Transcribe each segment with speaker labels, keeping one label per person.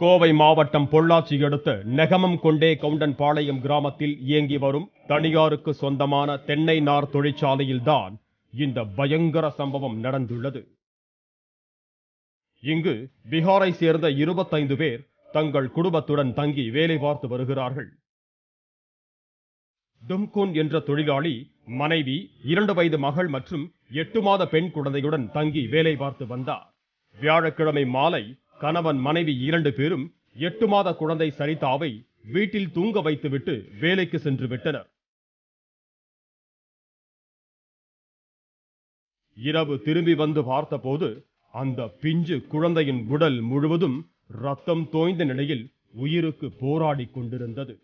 Speaker 1: கோவை மாவட்டம் பொள்ளாச்சி அடுத்த நெகமம் கொண்டே கவுண்டன்பாளையம் கிராமத்தில் இயங்கி வரும் தனியாருக்கு சொந்தமான தென்னை நார் தொழிற்சாலையில்தான் இந்த பயங்கர சம்பவம் நடந்துள்ளது. இங்கு பீகாரை சேர்ந்த இருபத்தைந்து பேர் தங்கள் குடும்பத்துடன் தங்கி வேலை பார்த்து வருகிறார்கள். டும்குன் என்ற தொழிலாளி மனைவி இரண்டு வயது மகள் மற்றும் எட்டு மாத பெண் குழந்தையுடன் தங்கி வேலை பார்த்து வந்தார். வியாழக்கிழமை மாலை கணவன் மனைவி இரண்டு பேரும் எட்டு மாத குழந்தை சரிதாவை வீட்டில் தூங்க வைத்துவிட்டு வேலைக்கு சென்று விட்டனர். இரவு திரும்பி வந்து பார்த்தபோது அந்த பிஞ்சு குழந்தையின் உடல் முழுவதும் ரத்தம் தோய்ந்த நிலையில் உயிருக்கு போராடி கொண்டிருந்தது.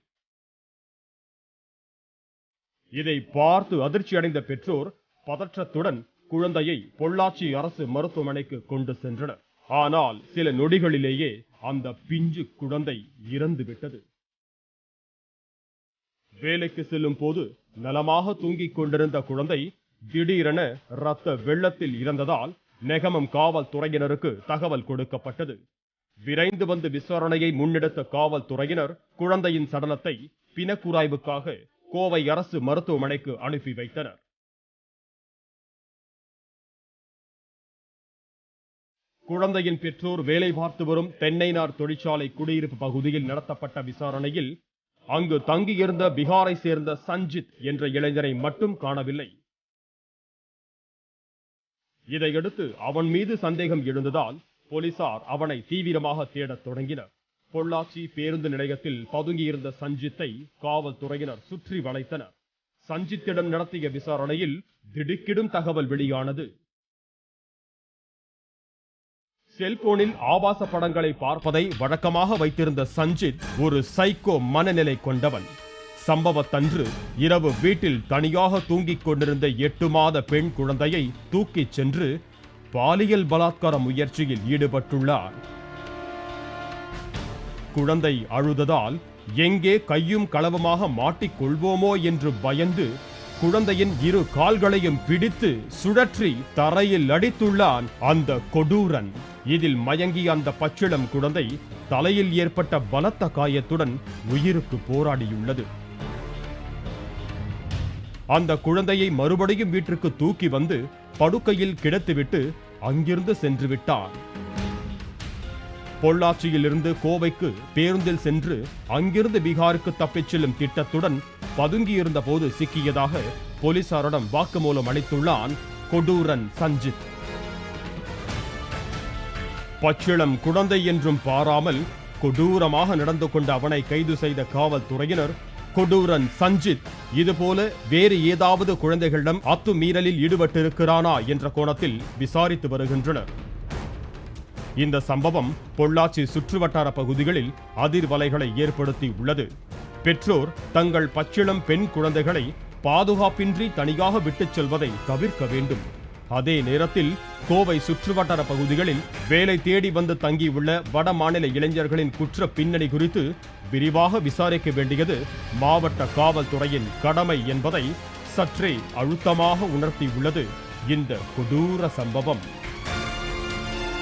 Speaker 1: இதை பார்த்து அதிர்ச்சியடைந்த பெற்றோர் பதற்றத்துடன் குழந்தையை பொள்ளாச்சி அரசு மருத்துவமனைக்கு கொண்டு சென்றனர். ஆனால் சில நொடிகளிலேயே அந்த பிஞ்சு குழந்தை இறந்து விட்டது வேலைக்கு செல்லும் போது நலமாக தூங்கிக் கொண்டிருந்த குழந்தை திடீரென ரத்த வெள்ளத்தில் இறந்ததால் நெகமம் காவல்துறையினருக்கு தகவல் கொடுக்கப்பட்டது. விரைந்து வந்து விசாரணையை முன்னெடுத்த காவல்துறையினர் குழந்தையின் சடலத்தை பிணக்கூராய்வுக்காக கோவை அரசு மருத்துவமனைக்கு அனுப்பி வைத்தனர். குழந்தையின் பெற்றோர் வேலை பார்த்து வரும் தென்னைநார் தொழிற்சாலை குடியிருப்பு பகுதியில் நடத்தப்பட்ட விசாரணையில் அங்கு தங்கியிருந்த பீகாரை சேர்ந்த சஞ்சித் என்ற இளைஞரை மட்டும் காணவில்லை. இதையடுத்து அவன் மீது சந்தேகம் எழுந்ததால் போலீசார் அவனை தீவிரமாக தேடத் தொடங்கினர். பொள்ளாச்சி பேருந்து நிலையத்தில் பதுங்கியிருந்த சஞ்சித்தை காவல்துறையினர் சுற்றி வளைத்தனர். சஞ்சித்திடம் நடத்திய விசாரணையில் திடுக்கிடும் தகவல் வெளியானது. செல்போனில் ஆபாச படங்களை பார்ப்பதை வழக்கமாக வைத்திருந்த சஞ்சித் ஒரு சைக்கோ மனநிலை கொண்டவன். சம்பவத்தன்று இரவு வீட்டில் தனியாக தூங்கிக் கொண்டிருந்த எட்டு மாத பெண் குழந்தையை தூக்கிச் சென்று பாலியல் பலாத்கார முயற்சியில் ஈடுபட்டுள்ளார். குழந்தை அழுததால் எங்கே கையும் களவுமாக மாட்டிக்கொள்வோமோ என்று பயந்து குழந்தையின் இரு கால்களையும் பிடித்து சுழற்றி தரையில் அடித்துள்ளான் அந்த கொடூரன். இதில் மயங்கிய அந்த பச்சிளம் குழந்தை தலையில் ஏற்பட்ட பலத்த காயத்துடன் உயிருக்கு போராடியுள்ளது. அந்த குழந்தையை மறுபடியும் வீட்டிற்கு தூக்கி வந்து படுக்கையில் கிடத்திவிட்டு அங்கிருந்து சென்று விட்டார். பொள்ளாச்சியிலிருந்து கோவைக்கு பேருந்தில் சென்று அங்கிருந்து பீகாருக்கு தப்பிச் செல்லும் திட்டத்துடன் பதுங்கியிருந்த போது சிக்கியதாக போலீசாரிடம் வாக்குமூலம் அளித்துள்ளான் கொடூரன் சஞ்சித். பச்சிளம் குழந்தை என்றும் பாராமல் கொடூரமாக நடந்து கொண்ட அவனை கைது செய்த காவல்துறையினர் கொடூரன் சஞ்சித் இதுபோல வேறு ஏதாவது குழந்தைகளிடம் அத்துமீறலில் ஈடுபட்டிருக்கிறானா? என்ற கோணத்தில் விசாரித்து வருகின்றனர். இந்த சம்பவம் பொள்ளாச்சி சுற்றுவட்டார பகுதிகளில் அதிர்வலைகளை ஏற்படுத்தி உள்ளது. பெற்றோர் தங்கள் பச்சிளம் பெண் குழந்தைகளை பாதுகாப்பின்றி தனியாக விட்டுச் செல்வதை தவிர்க்க வேண்டும். அதே நேரத்தில் கோவை சுற்றுவட்டார பகுதிகளில் வேலை தேடி வந்து தங்கியுள்ள வட மாநில இளைஞர்களின் குற்ற பின்னணி குறித்து விரிவாக விசாரிக்க வேண்டியது மாவட்ட காவல்துறையின் கடமை என்பதை சற்றே அழுத்தமாக உணர்த்தியுள்ளது இந்த கொடூர சம்பவம்.